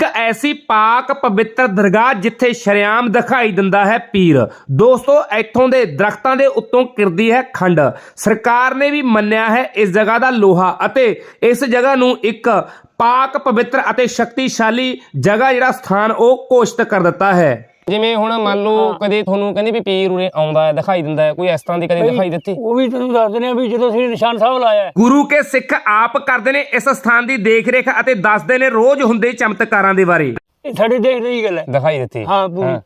ਇੱਕ ਐਸੀ ਪਾਕ ਪਵਿੱਤਰ ਦਰਗਾਹ ਜਿੱਥੇ ਸ਼ਰਿਆਮ ਦਿਖਾਈ ਦਿੰਦਾ ਹੈ ਪੀਰ। ਦੋਸਤੋ, ਇੱਥੋਂ ਦੇ ਦਰਖਤਾਂ ਦੇ ਉੱਤੋਂ ਕਿਰਦੀ ਹੈ ਖੰਡ। ਸਰਕਾਰ ਨੇ ਵੀ ਮੰਨਿਆ ਹੈ ਇਸ ਜਗ੍ਹਾ ਦਾ ਲੋਹਾ ਅਤੇ ਇਸ ਜਗ੍ਹਾ ਨੂੰ ਇੱਕ ਪਾਕ ਪਵਿੱਤਰ ਅਤੇ ਸ਼ਕਤੀਸ਼ਾਲੀ ਜਗ੍ਹਾ ਜਿਹੜਾ ਸਥਾਨ ਉਹ ਘੋਸ਼ਿਤ ਕਰ ਦਿੱਤਾ ਹੈ। ਜਿਵੇਂ ਹੁਣ ਮੰਨ ਲਓ ਕਦੇ ਤੁਹਾਨੂੰ ਕਹਿੰਦੇ ਵੀ ਪੀਰ ਉਰੇ ਆਉਂਦਾ ਹੈ ਦਿਖਾਈ ਦਿੰਦਾ ਹੈ ਕੋਈ ਇਸ ਤਰ੍ਹਾਂ ਦੀ ਕਦੇ ਦਿਖਾਈ ਦਿੱਤੀ? ਉਹ ਵੀ ਤੈਨੂੰ ਦੱਸ ਦਿੰਦੇ ਆ ਵੀ ਜਦੋਂ ਅਸੀਂ ਨਿਸ਼ਾਨ ਸਾਹਿਬ ਲਾਇਆ ਹੈ, ਗੁਰੂ ਕੇ ਸਿੱਖ ਆਪ ਕਰਦੇ ਨੇ ਇਸ ਸਥਾਨ ਦੀ ਦੇਖਰੇਖ ਅਤੇ ਦੱਸਦੇ ਨੇ ਰੋਜ਼ ਹੁੰਦੇ ਚਮਤਕਾਰਾਂ ਦੇ ਬਾਰੇ। ਇਹ ਸਾਡੇ ਦੇਖ ਦੀ ਗੱਲ ਹੈ। ਦਿਖਾਈ ਦਿੱਤੀ। ਹਾਂ ਪੂਰੀ।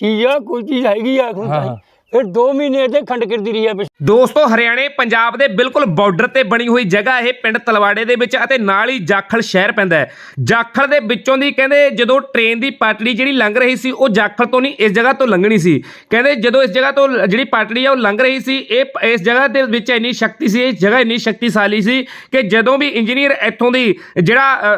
ਚੀਜ਼ ਆ ਕੋਈ ਚੀਜ਼ ਹੈਗੀ ਆ ਹੁਣ ਤਾਂ ਇਹ 2 ਮਹੀਨੇ ਤੇ ਖੰਡ ਕਰਦੀ ਰਹੀ ਹੈ ਦੋਸਤੋ, ਹਰਿਆਣੇ, ਪੰਜਾਬ ਦੇ ਬਿਲਕੁਲ ਬਾਰਡਰ ਤੇ ਬਣੀ ਹੋਈ ਜਗ੍ਹਾ ਇਹ ਪਿੰਡ ਤਲਵਾੜੇ ਦੇ ਵਿੱਚ ਅਤੇ ਨਾਲ ਹੀ ਜਾਖਲ ਸ਼ਹਿਰ ਪੈਂਦਾ ਹੈ। ਜਾਖਲ ਦੇ ਵਿੱਚੋਂ ਦੀ ਕਹਿੰਦੇ ਜਦੋਂ ਟ੍ਰੇਨ ਦੀ ਪਟੜੀ ਜਿਹੜੀ ਲੰਘ ਰਹੀ ਸੀ, ਉਹ ਜਾਖਲ ਤੋਂ ਨਹੀਂ, ਇਸ ਜਗ੍ਹਾ ਤੋਂ ਲੰਘਣੀ ਸੀ। ਕਹਿੰਦੇ ਜਦੋਂ ਇਸ ਜਗ੍ਹਾ ਤੋਂ ਜਿਹੜੀ ਪਟੜੀ ਆ, ਉਹ ਲੰਘ ਰਹੀ ਸੀ, ਇਹ ਇਸ ਜਗ੍ਹਾ ਦੇ ਵਿੱਚ ਇੰਨੀ ਸ਼ਕਤੀ ਸੀ, ਇਹ ਜਗ੍ਹਾ ਇੰਨੀ ਸ਼ਕਤੀਸ਼ਾਲੀ ਸੀ ਕਿ ਜਦੋਂ ਵੀ ਇੰਜੀਨੀਅਰ ਇੱਥੋਂ ਦੀ ਜਿਹੜਾ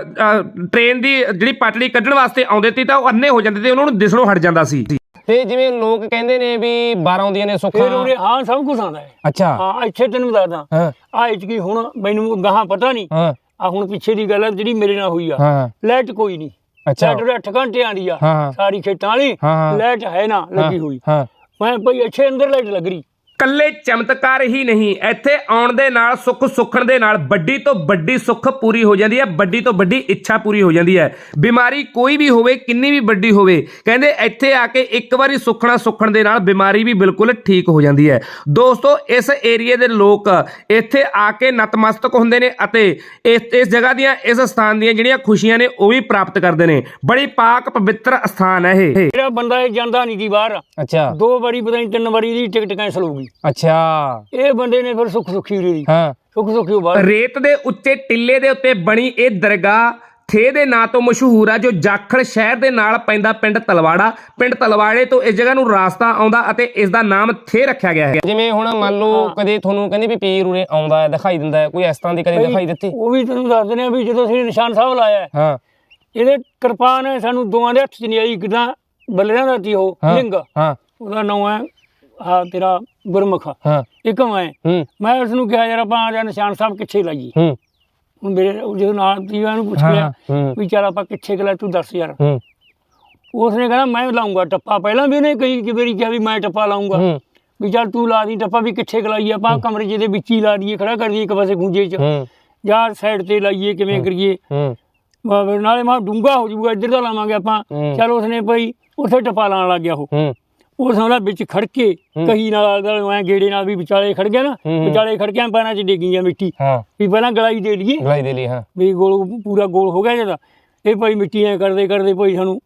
ਟ੍ਰੇਨ ਦੀ ਜਿਹੜੀ ਪਟੜੀ ਕੱਢਣ ਵਾਸਤੇ ਆਉਂਦੇ ਸੀ ਤਾਂ ਉਹ ਅੰਨੇ ਹੋ ਜਾਂਦੇ ਤੇ ਉਹਨਾਂ ਨੂੰ ਦਿਸਣੋਂ ਹਟ ਜਾਂਦਾ ਸੀ। ਤੇ ਜਿਵੇਂ ਲੋਕ ਕਹਿੰਦੇ ਨੇ ਵੀ 12 ਆਉਂਦੀਆਂ ਨੇ ਫਿਰ ਸੁੱਖਾਂ ਉਹਨੇ ਹਾਂ ਸਭ ਕੁਝ ਆਉਂਦਾ ਹੈ। ਅੱਛਾ। ਹਾਂ ਇੱਥੇ ਤੈਨੂੰ ਦੱਸਦਾ। ਹਾਂ। ਆ ਕੀ ਹੁਣ ਮੈਨੂੰ ਗਾਹਾਂ ਪਤਾ ਨਹੀਂ। ਹਾਂ। ਆ ਹੁਣ ਪਿੱਛੇ ਦੀ ਗੱਲ ਹੈ ਜਿਹੜੀ ਮੇਰੇ ਨਾਲ ਹੋਈ ਆ। ਹਾਂ। ਲਾਈਟ ਕੋਈ ਨਹੀਂ। ਅੱਛਾ। ਉਹਦੇ 8 ਘੰਟੇ ਆਂਦੀ ਆ। ਸਾਰੀ ਖੇਤਾਂ ਵਾਲੀ। ਲਾਈਟ ਹੈ ਨਾ ਲੱਗੀ ਹੋਈ। ਹਾਂ। ਮੈਂ ਭਈ ਅੱਛੇ ਅੰਦਰ ਲਾਈਟ ਲੱਗ ਰਹੀ। ਕੱਲੇ ਚਮਤਕਾਰ ਹੀ ਨਹੀਂ ਇੱਥੇ ਆਉਣ ਦੇ ਨਾਲ ਸੁੱਖ ਸੁੱਖਣ ਦੇ ਨਾਲ ਵੱਡੀ ਤੋਂ ਵੱਡੀ ਸੁੱਖ ਪੂਰੀ ਹੋ ਜਾਂਦੀ ਹੈ ਵੱਡੀ ਤੋਂ ਵੱਡੀ ਇੱਛਾ ਪੂਰੀ ਹੋ ਜਾਂਦੀ ਹੈ। ਬਿਮਾਰੀ ਕੋਈ ਵੀ ਹੋਵੇ ਕਿੰਨੀ ਵੀ ਵੱਡੀ ਹੋਵੇ ਕਹਿੰਦੇ ਇੱਥੇ ਆ ਕੇ ਇੱਕ ਵਾਰੀ ਸੁੱਖਣਾ ਸੁੱਖਣ ਦੇ ਨਾਲ ਬਿਮਾਰੀ ਵੀ ਬਿਲਕੁਲ ਠੀਕ ਹੋ ਜਾਂਦੀ ਹੈ। ਦੋਸਤੋ ਇਸ ਏਰੀਏ ਦੇ ਲੋਕ ਇੱਥੇ ਆ ਕੇ ਨਤਮਸਤਕ ਹੁੰਦੇ ਨੇ ਅਤੇ ਇਸ ਇਸ ਜਗ੍ਹਾ ਦੀਆਂ ਇਸ ਸਥਾਨ ਦੀਆਂ ਜਿਹੜੀਆਂ ਖੁਸ਼ੀਆਂ ਨੇ ਉਹ ਵੀ ਪ੍ਰਾਪਤ ਕਰਦੇ ਨੇ। ਬੜੀ ਪਾਕ ਪਵਿੱਤਰ ਸਥਾਨ ਹੈ ਇਹ। ਜਿਹੜਾ ਬੰਦਾ ਇਹ ਜਾਂਦਾ ਨਹੀਂ ਦੀ ਬਾਹਰ ਅੱਛਾ। ਦੋ ਵਾਰੀ ਪਤਾ ਨਹੀਂ ਤਿੰਨ ਵਾਰੀ ਦੀ ਟਿਕਟ ਕੈਂਸਲ ਹੋ ਗਈ। ਅੱਛਾ। ਇਹ ਬੰਦੇ ਨੇ ਫਿਰ ਸੁੱਖ ਸੁੱਖੀ ਰਹੀ ਹਾਂ। ਸੁੱਖ ਸੁੱਖੀ ਉਹ ਬਾਹਰ। ਰੇਤ ਦੇ ਉੱਚੇ ਟਿੱਲੇ ਦੇ ਉੱਤੇ ਬਣੀ ਇਹ ਦਰਗਾਹ ਥੇ ਦੇ ਨਾਂ ਤੋਂ ਮਸ਼ਹੂਰ ਆ ਜੋ ਜਾਖਲ ਸ਼ਹਿਰ ਦੇ ਨਾਲ ਪੈਂਦਾ ਪਿੰਡ ਤਲਵਾੜਾ। ਪਿੰਡ ਤਲਵਾੜੇ ਤੋਂ ਇਸ ਜਗ੍ਹਾ ਨੂੰ ਰਾਸਤਾ ਆਉਂਦਾ ਅਤੇ ਇਸ ਦਾ ਨਾਮ ਥੇ ਰੱਖਿਆ ਗਿਆ ਹੈ। ਜਿਵੇਂ ਹੁਣ ਮੰਨ ਲਓ ਕਦੇ ਤੁਹਾਨੂੰ ਕਹਿੰਦੇ ਵੀ ਪੀਰ ਉਰੇ ਆਉਂਦਾ ਹੈ ਦਿਖਾਈ ਦਿੰਦਾ ਹੈ ਕੋਈ ਇਸ ਤਰ੍ਹਾਂ ਦੀ ਕਦੇ ਦਿਖਾਈ ਦਿੱਤੀ? ਉਹ ਵੀ ਤੈਨੂੰ ਦੱਸ ਦਿੰਦੇ ਆ ਵੀ ਜਦੋਂ ਅਸੀਂ ਨਿਸ਼ਾਨ ਸਾਹਿਬ ਲਾਇਆ ਹੈ, ਹਾਂ। ਇਹਦੇ ਕਿਰਪਾਨ ਸਾਨੂੰ ਦੋਵਾਂ ਦੇ ਹੱਥ 'ਚ ਨਹੀਂ ਆਈ ਕਿਦਾਂ ਬੱਲਿਆਂ ਦਾ ਸੀ ਉਹ ਹਾਂ। ਲਿੰਗ। ਹਾਂ। ਉਹਦਾ ਨਾਮ ਹੈ ਆ ਤੇਰਾ ਗੁਰਮੁਖ। ਹਾਂ। ਇੱਕ ਮੈਂ। ਹੂੰ। ਮੈਂ ਉਸ ਨੂੰ ਕਿਹਾ ਯਾਰ ਆਪਾਂ ਆ ਜਾ ਨਿਸ਼ਾਨ ਸਾਹਿਬ ਕਿੱਥੇ ਲਾਈਏ? ਹੂੰ। ਹੁਣ ਮੇਰੇ ਜਦੋਂ ਨਾਲ ਸੀ ਉਹਨੂੰ ਪੁੱਛ ਲਿਆ। ਵੀ ਚੱਲ ਆਪਾਂ ਕਿੱਥੇ ਗਲਾ ਤੂੰ ਦੱਸ ਯਾਰ। ਹੂੰ। ਉਸਨੇ ਕਹਿੰਦਾ ਮੈਂ ਲਾਉਂਗਾ ਟੱਪਾ। ਪਹਿਲਾਂ ਵੀ ਉਹਨੇ ਕਈ ਕਿ ਵਾਰੀ ਕਿਹਾ ਵੀ ਮੈਂ ਟੱਪਾ ਲਾਉਂਗਾ ਵੀ ਚੱਲ ਤੂੰ ਲਾ ਦੀ ਟੱਪਾ ਵੀ ਕਿੱਥੇ ਗਲਾਈਏ ਆਪਾਂ ਕਮਰੇ ਜਿਹੇ ਦੇ ਵਿੱਚ ਹੀ ਲਾ ਦਈਏ ਖੜਾ ਕਰ ਦਈਏ ਇੱਕ ਪਾਸੇ ਖੂੰਜੇ 'ਚ। ਹੂੰ। ਜਾਂ ਸਾਈਡ ਤੇ ਲਾਈਏ ਕਿਵੇਂ ਕਰੀਏ। ਨਾਲੇ ਮਾ ਡੂੰਗਾ ਹੋ ਜਾਊਗਾ ਇੱਧਰ ਦਾ ਲਾਵਾਂਗੇ ਆਪਾਂ। ਚਲ ਉਸਨੇ ਭਈ ਉੱਥੇ ਟੱਪਾ ਲਾਣ ਲੱਗ ਗਿਆ ਉਹ। ਹੂੰ। ਉਹ ਸਮਝਾ ਵਿੱਚ ਖੜ ਕੇ ਕਹੀ ਨਾਲ ਐ ਗੇੜੇ ਨਾਲ ਵੀ ਵਿਚਾਲੇ ਖੜ ਗਿਆ ਨਾ। ਵਿਚਾਲੇ ਖੜ ਕੇ ਪੈਰਾਂ 'ਚ ਡਿੱਗੀ ਆ ਮਿੱਟੀ। ਹਾਂ। ਵੀ ਪਹਿਲਾਂ ਗਲਾਈ ਦੇ ਲਈਏ। ਗਲਾਈ ਦੇ ਲਈ ਹਾਂ। ਵੀ ਗੋਲ ਪੂਰਾ ਗੋਲ ਹੋ ਗਿਆ ਜਦਾ ਇਹ ਭਾਈ ਮਿੱਟੀ ਐ ਕਰਦੇ ਕਰਦੇ ਭਾਈ ਸਾਨੂੰ